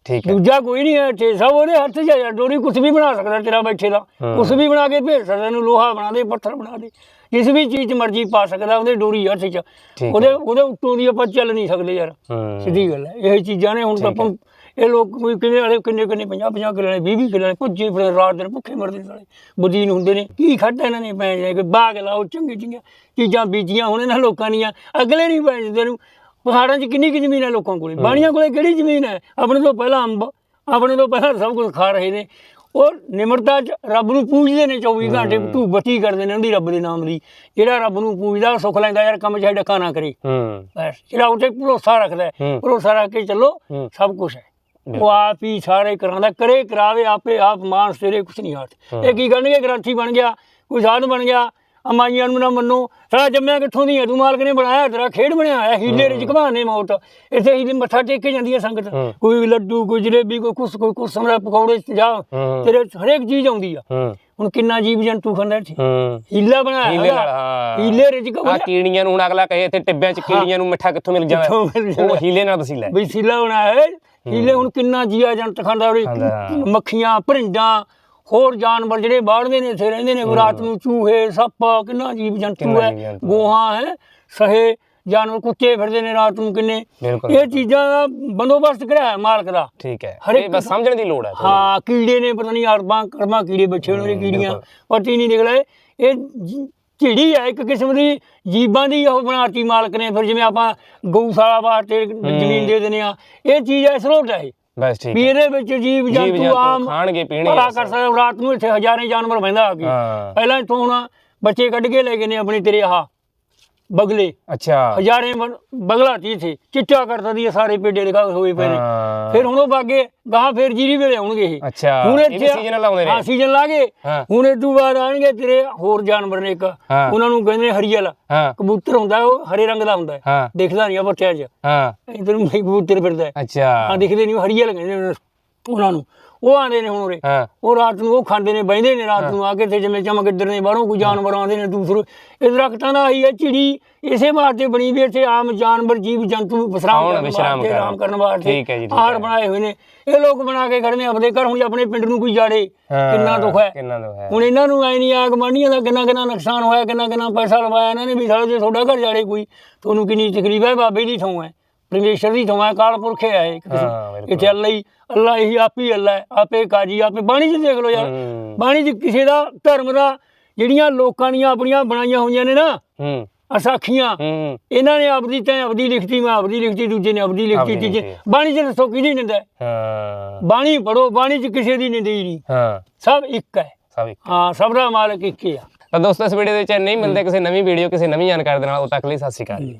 ਠੀਕ ਹੈ। ਦੂਜਾ ਕੋਈ ਨਹੀਂ ਹੈ ਸਭ ਉਹਦੇ ਹੱਥ 'ਚ ਯਾਰ ਡੋਰੀ ਕੁਛ ਵੀ ਬਣਾ ਸਕਦਾ ਤੇਰਾ ਬੈਠੇ ਦਾ। ਹਾਂ। ਕੁਛ ਵੀ ਬਣਾ ਕੇ ਭੇਜ ਸਕਦਾ ਇਹਨੂੰ ਲੋਹਾ ਬਣਾ ਦੇ ਪੱਥਰ ਬਣਾ ਦੇ। ਜਿਸ ਵੀ ਚੀਜ਼ ਮਰਜ਼ੀ ਪਾ ਸਕਦਾ ਉਹਦੇ ਡੋਰੀ ਹੱਥ 'ਚ। ਉਹਦੇ ਉਹਦੇ ਉੱਤੋਂ ਦੀ ਆਪਾਂ ਚੱਲ ਨਹੀਂ ਸਕਦੇ ਯਾਰ। ਹੂੰ। ਸਿੱਧੀ ਗੱਲ ਹੈ ਇਹ ਚੀਜ਼ਾਂ ਨੇ ਹੁਣ ਤਾਂ ਹੈ। ਆਪਾਂ ਇਹ ਲੋਕ ਕੋਈ ਕਿੰਨੇ ਵਾਲੇ ਕਿੰਨੇ ਕਿੰਨੇ 50 50 ਕਿਲੋ ਨੇ 20 20 ਕਿਲੋ ਨੇ ਭੁੱਜੇ ਫਿਰ ਰਾਤ ਦਿਨ ਭੁੱਖੇ ਮਰਦੇ ਨੇ ਸਾਲੇ। ਬਦੀਨ ਹੁੰਦੇ ਨੇ ਕੀ ਖਾਧਾ ਇਹਨਾਂ ਨੇ ਪੈ ਜਾਏ ਕਿ ਬਾਗ ਲਾਓ ਚੰਗੀ ਚੰਗੀਆਂ ਚੀਜ਼ਾਂ ਬੀਜੀਆਂ ਹੁਣ ਇਹਨਾਂ ਲੋਕਾਂ ਦੀਆਂ ਅਗਲੇ ਨਹੀਂ ਪੈ ਜਾਂਦੇ ਨੂੰ ਪਹਾੜਾਂ 'ਚ ਕਿੰਨੀ ਕਿ ਜ਼ਮੀਨ ਹੈ ਲੋਕਾਂ ਕੋਲੇ? ਬਾਣੀਆਂ ਕੋਲੇ ਕਿਹੜੀ ਜ਼ਮੀਨ ਹੈ? ਆਪਣੇ ਤੋਂ ਪਹਿਲਾਂ ਅੰਬ ਆਪਣੇ ਤੋਂ ਪਹਿਲਾਂ ਸਭ ਕੁਝ ਖਾ ਰਹੇ ਨੇ। ਉਹ ਨਿਮਰਤਾ 'ਚ ਰੱਬ ਨੂੰ ਪੂਜਦੇ ਨੇ 24 ਘੰਟੇ ਧੂਪ ਬੱਤੀ ਕਰਦੇ ਨੇ ਉਹਦੀ ਰੱਬ ਦੇ ਨਾਮ ਦੀ। ਜਿਹੜਾ ਰੱਬ ਨੂੰ ਪੂਜਦਾ ਸੁੱਖ ਲੈਂਦਾ ਯਾਰ ਕੰਮ ਚਾਹੇ ਡੱਕਾ ਨਾ ਕਰੇ। ਹੂੰ। ਬਸ ਜਿਹੜਾ ਉੱਤੇ ਭਰੋਸਾ ਰੱਖਦਾ। ਭਰੋਸਾ ਰੱਖ ਕੇ ਚੱਲੋ। ਸਭ ਕੁਝ ਹੈ। ਉਹ ਆਪ ਹੀ ਸਾਰੇ ਕਰਾਉਂਦਾ ਕਰੇ ਕਰਾਵੇ ਆਪੇ ਆਪ ਮਾਨ ਤੇਰੇ ਕੁਛ ਨਹੀਂ ਹੱਥ ਇਹ ਕੀ ਕਰਨਗੇ? ਗ੍ਰੰਥੀ ਬਣ ਗਿਆ ਕੋਈ ਸਾਧ ਬਣ ਗਿਆ ਅਮਾਈਆਂ ਨੂੰ ਨਾ ਮੰਨੋ। ਸਾਰਾ ਜੰਮਿਆ ਕਿੱਥੋਂ ਦੀ ਹੈ ਤੂੰ ਮਾਲਕ ਨੇ ਬਣਾਇਆ ਤੇਰਾ ਖੇਡ ਬਣਿਆ ਹੋਇਆ। ਹੀਲੇ ਰਿਜ ਘਮਾਨੇ ਮੌਤ। ਇੱਥੇ ਹੀਲੇ ਮੱਥਾ ਟੇਕ ਕੇ ਜਾਂਦੀ ਹੈ ਸੰਗਤ। ਹੂੰ। ਕੋਈ ਲੱਡੂ ਕੋਈ ਜਲੇਬੀ ਕੋਈ ਕੁਛ ਕੋਈ ਕੁਛ ਸਮਰਾ ਪਕੌੜੇ ਜਾ। ਹੂੰ। ਤੇਰੇ ਹਰੇਕ ਚੀਜ਼ ਆਉਂਦੀ ਆ। ਹੂੰ। ਹੁਣ ਕਿੰਨਾ ਜੀਵ ਜੰਤੂ ਖਾਂਦਾ ਇੱਥੇ? ਹੂੰ। ਹੀਲਾ ਬਣਾਇਆ ਹੀਲੇ ਨਾਲ। ਹਾਂ। ਹੀਲੇ ਰਿਜ ਆ ਕੀੜੀਆਂ ਨੂੰ ਹੁਣ ਅਗਲਾ ਕਹੇ ਤੇ ਟਿੱਬਿਆਂ ਚ ਕੀੜੀਆਂ ਨੂੰ ਮਿੱਠਾ ਕਿੱਥੋਂ ਮਿਲ ਕਿੱਥੋਂ ਜਾਵੇ ਮਿਲ ਜਾਵੇ? ਉਹ ਹੀਲੇ ਨਾਲ ਵਸੀਲਾ ਹੈ ਵੀ ਸੀਲਾ ਬਣਾਇਆ ਹੈ ਹੀਲੇ ਹੁਣ ਕਿੰਨਾ ਜੀਆ ਜੰਤ ਖਾਂਦਾ ਉਹਦੇ ਖਾਂਦਾ। ਮੱਖੀਆਂ ਭਰਿੰਡਾਂ ਹੋਰ ਜਾਨਵਰ ਜਿਹੜੇ ਬਾੜਦੇ ਨੇ ਇੱਥੇ ਰਹਿੰਦੇ ਨੇ ਰਾਤ ਨੂੰ ਚੂਹੇ ਸੱਪ ਕਿੰਨਾ ਜੀਵ ਜੰਤੂ ਹੈ। ਗੋਹਾਂ ਹੈ ਸਹੇ ਜਾਨਵਰ ਕੁੱਤੇ ਫਿਰਦੇ ਨੇ ਰਾਤ ਨੂੰ ਕਿੰਨੇ ਇਹ ਚੀਜ਼ਾਂ ਦਾ ਬੰਦੋਬਸਤ ਕਰਿਆ ਹੈ ਮਾਲਕ ਦਾ ਠੀਕ ਹੈ ਹਰ ਇਹ ਇੱਕ ਬਸ ਸਮਝਣ ਦੀ ਲੋੜ ਹੈ। ਹਾਂ ਕੀੜੇ ਨੇ ਪਤਾ ਨਹੀਂ ਅਰਬਾਂ ਕਰਮਾਂ ਕੀੜੇ ਬੱਚੇ ਉਹਨਾਂ ਦੇ ਕੀੜੀਆਂ ਬਿਲਕੁਲ। ਪਤੀ ਨਹੀਂ ਨਿਕਲੇ ਇਹ ਝਿੜੀ ਹੈ ਇੱਕ ਕਿਸਮ ਦੀ ਜੀਬਾਂ ਦੀ ਉਹ ਬਣਾਤੀ ਮਾਲਕ ਨੇ ਫਿਰ ਜਿਵੇਂ ਆਪਾਂ ਗਊਸ਼ਾਲਾ ਵਾਸਤੇ ਜ਼ਮੀਨ ਦੇ ਦਿੰਦੇ ਆ ਇਹ ਚੀਜ਼ ਹੈ ਇਹ। ਬਸ ਠੀਕ ਵੀ ਹੈ। ਇਹਦੇ ਵਿੱਚ ਜੀਵ ਜੰਤੂ ਜੰਤੂ ਆਮ ਖਾਣਗੇ, ਪੀਣਗੇ ਭਲਾ। ਕਰ ਸਕਦੇ ਰਾਤ ਨੂੰ ਇੱਥੇ ਹਜ਼ਾਰਾਂ ਜਾਨਵਰ ਬਹਿੰਦਾ ਆ ਕੇ। ਹਾਂ। ਪਹਿਲਾਂ ਇੱਥੋਂ ਹੁਣ ਬੱਚੇ ਕੱਢ ਕੇ ਲੈ ਗਏ ਨੇ ਆਪਣੀ ਤੇਰੇ ਆਹ। ਬਗਲੇ। ਅੱਛਾ। ਹਜ਼ਾਰੇ ਬਗਲਾ ਤੀ ਇੱਥੇ। ਚਿੱਟਾ ਕਰਦਾ ਦੀ ਸਾਰੇ ਪੇਡੇ ਲਗਾ ਹੋਏ ਪਏ ਨੇ। ਹਾਂ। ਫਿਰ ਹੁਣ ਉਹ ਬਾਗੇ ਗਾਹਾਂ ਫਿਰ ਜੀਰੀ ਵੇਲੇ ਆਉਣਗੇ ਇਹ। ਅੱਛਾ। ਹੁਣ ਇਹ ਵੀ ਇੱਥੇ ਸੀਜ਼ਨ ਲਾਉਂਦੇ ਨੇ। ਹਾਂ ਸੀਜ਼ਨ ਲਾ ਗਏ ਹਾਂ। ਹੁਣ ਇਹ ਤੋਂ ਬਾਅਦ ਆਣਗੇ ਤੇਰੇ ਹੋਰ ਜਾਨਵਰ ਨੇ ਇੱਕ। ਹਾਂ। ਉਹਨਾਂ ਨੂੰ ਕਹਿੰਦੇ ਹਰੀਅਲ। ਹਾਂ। ਕਬੂਤਰ ਹੁੰਦਾ ਉਹ ਹਰੇ ਰੰਗ ਦਾ ਹੁੰਦਾ। ਹੈ। ਹਾਂ ਦਿਖਦਾ ਨਹੀਂ ਆ ਪੱਟਿਆਂ 'ਚ। ਹਾਂ। ਇਧਰ ਨੂੰ ਕਬੂਤਰ ਫਿਰਦਾ। ਹੈ। ਅੱਛਾ। ਹਾਂ ਦਿਖਦੇ ਨਹੀਂ ਉਹ ਹਰੀਅਲ ਕਹਿੰਦੇ ਉਹਨਾਂ ਨੂੰ। ਉਹ ਆਉਂਦੇ ਨੇ ਹੁਣ ਉਰੇ। ਹਾਂ। ਉਹ ਰਾਤ ਨੂੰ ਉਹ ਖਾਂਦੇ ਨੇ ਬਹਿੰਦੇ ਨੇ ਰਾਤ ਨੂੰ ਆ ਕੇ ਤੇ ਜਿਵੇਂ ਚਮਗਿੱਦੜ ਨੇ ਬਾਹਰੋਂ ਕੋਈ ਜਾਨਵਰ ਆਉਂਦੇ ਨੇ ਦੂਸਰੇ। ਇਹ ਦਰਖਤਾਂ ਦਾ ਆਹੀ ਹੈ ਚਿੜੀ ਇਸੇ ਵਾਸਤੇ ਬਣੀ ਵੀ ਇੱਥੇ ਆਮ ਜਾਨਵਰ ਜੀਵ ਜੰਤੂ ਵਿਸ਼ਰਾਮ ਕਰਨ ਵਾਸਤੇ। ਆਰਾਮ ਕਰਨ ਵਾਸਤੇ ਠੀਕ ਹੈ ਜੀ, ਠੀਕ ਆਹਾਰ। ਬਣਾਏ ਹੋਏ ਨੇ। ਇਹ ਲੋਕ ਬਣਾ ਕੇ ਖੜਨੇ ਆਪਦੇ ਘਰ ਹੁਣ ਆਪਣੇ ਪਿੰਡ ਨੂੰ ਕੋਈ ਜਾੜੇ ਕਿੰਨਾ ਦੁੱਖ ਹੈ। ਹੁਣ ਇਹਨਾਂ ਨੂੰ ਐ ਨਹੀਂ ਆ ਗਮਾਂਡੀਆਂ ਦਾ ਕਿੰਨਾ ਕਿੰਨਾ ਨੁਕਸਾਨ ਹੋਇਆ ਕਿੰਨਾ ਕਿੰਨਾ ਪੈਸਾ ਲਵਾਇਆ ਇਹਨਾਂ ਨੇ ਵੀ ਜੇ ਤੁਹਾਡਾ ਘਰ ਜਾੜੇ ਕੋਈ ਤੁਹਾਨੂੰ ਕਿੰਨੀ ਤਕਲੀਫ ਹੈ ਬਾਬੇ ਦੀ ਥਾਂ ਹੈ। ਪਰਮੇਸ਼ਰ ਦੀ ਥਾਂ ਹੈ ਕਾਲ ਪੁਰਖ ਹੈ ਇੱਕ ਹਾਂ, ਕਿਸਮ। ਬਿਲਕੁਲ। ਇੱਥੇ ਅੱਲਾ ਹੀ ਅੱਲਾ ਹੀ ਆਪ ਹੀ ਅੱਲਾ ਹੈ ਆਪੇ ਕਾਜੀ ਆਪੇ ਬਾਣੀ 'ਚ ਦੇਖ ਲਓ ਯਾਰ। ਹੂੰ। ਬਾਣੀ 'ਚ ਕਿਸੇ ਦਾ ਧਰਮ ਦਾ ਜਿਹੜੀਆਂ ਲੋਕਾਂ ਦੀਆਂ ਆਪਣੀਆਂ ਬਣਾਈਆਂ ਹੋਈਆਂ ਨੇ ਨਾ ਹੂੰ। ਅਸਾਖੀਆਂ ਹੂੰ। ਇਹਨਾਂ ਨੇ ਆਪਦੀ ਤੈਂ ਆਪਦੀ ਲਿਖਤੀ ਮੈਂ ਆਪਦੀ ਲਿਖਤੀ ਦੂਜੇ ਨੇ ਆਪਦੀ ਲਿਖਤੀ ਤੀਜੇ। ਬਾਣੀ 'ਚ ਦੱਸੋ ਕਿਹਦੀ ਨਿੰਦਾ ਹੈ? ਹਾਂ। ਬਾਣੀ ਪੜੋ ਬਾਣੀ 'ਚ ਕਿਸੇ ਦੀ ਨਿੰਦੀ ਨਹੀਂ। ਹਾਂ। ਸਭ ਇੱਕ ਹੈ। ਸਭ ਇੱਕ। ਹਾਂ ਸਭ ਦਾ ਮਾਲਕ ਇੱਕ ਹੀ ਆ। ਤਾਂ ਦੋਸਤੋ ਇਸ ਵੀਡੀਓ ਦੇ ਵਿੱਚ ਨਹੀਂ ਮਿਲਦੇ ਕਿਸੇ ਨਵੀਂ ਵੀਡੀਓ ਕਿਸੇ ਨਵੀਂ ਜਾਣਕਾਰੀ ਦੇ ਨਾਲ। ਉਦੋਂ ਤੱਕ ਲਈ ਸਤਿ ਸ਼੍ਰੀ ਅਕਾਲ ਜੀ।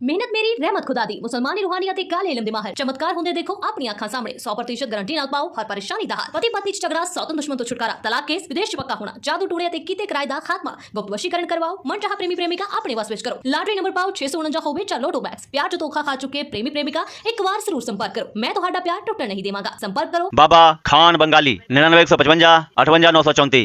ਮਿਹਨਤ ਮੇਰੀ ਰਹਿਮਤ ਖੁਦਾ ਦੀ ਮੁਸਲਮਾਨੀ ਰੂਹਾਨੀਅਤ ਤੇ ਕਾਲੇ ਇਲਮ ਦੇ ਮਾਹਰ ਚਮਤਕਾਰ ਹੁੰਦੇ ਦੇਖੋ ਆਪਣੀ ਅੱਖਾਂ ਸਾਹਮਣੇ 100% ਗਾਰੰਟੀ ਨਾਲ ਪਾਓ ਹਰ ਪਰੇਸ਼ਾਨੀ ਦਾ ਹੱਲ ਪਤੀ ਪਤਨੀ ਚ ਝਗੜਾ ਸੌਤਨ ਦੁਸ਼ਮਣ ਤੋਂ ਛੁਟਕਾਰਾ ਤਲਾਕ ਕੇਸ ਵਿਦੇਸ਼ ਚ ਪੱਕਾ ਹੋਣਾ ਜਾਦੂ ਟੂਣੇ ਤੇ ਕੀਤੇ ਕਿਰਾਏ ਦਾ ਖਾਤਮਾ ਗੁਪਤ ਵਸ਼ੀਕਰਨ ਕਰਵਾਓ ਮਨਚਾਹਾ ਪ੍ਰੇਮੀ ਪ੍ਰੇਮਿਕਾ ਆਪਣੇ ਵਾਸ ਵਿੱਚ ਕਰੋ ਲਾਟਰੀ ਨੰਬਰ ਪਾਓ 649 ਹੋਵੇ ਚਾ ਲੋਟੋ ਬੈਕਸ ਪਿਆਰ ਚ ਧੋਖਾ ਖਾ ਚੁੱਕੇ ਪ੍ਰੇਮੀ ਪ੍ਰੇਮਿਕਾ ਇੱਕ ਵਾਰ ਜ਼ਰੂਰ ਸੰਪਰਕ ਕਰੋ ਮੈਂ ਤੁਹਾਡਾ ਪਿਆਰ ਟੁੱਟਣ ਨਹੀਂ ਦੇਵਾਂਗਾ ਸੰਪਰਕ ਕਰੋ ਬਾਬਾ ਖਾਨ ਬੰਗਾਲੀ 991555 58934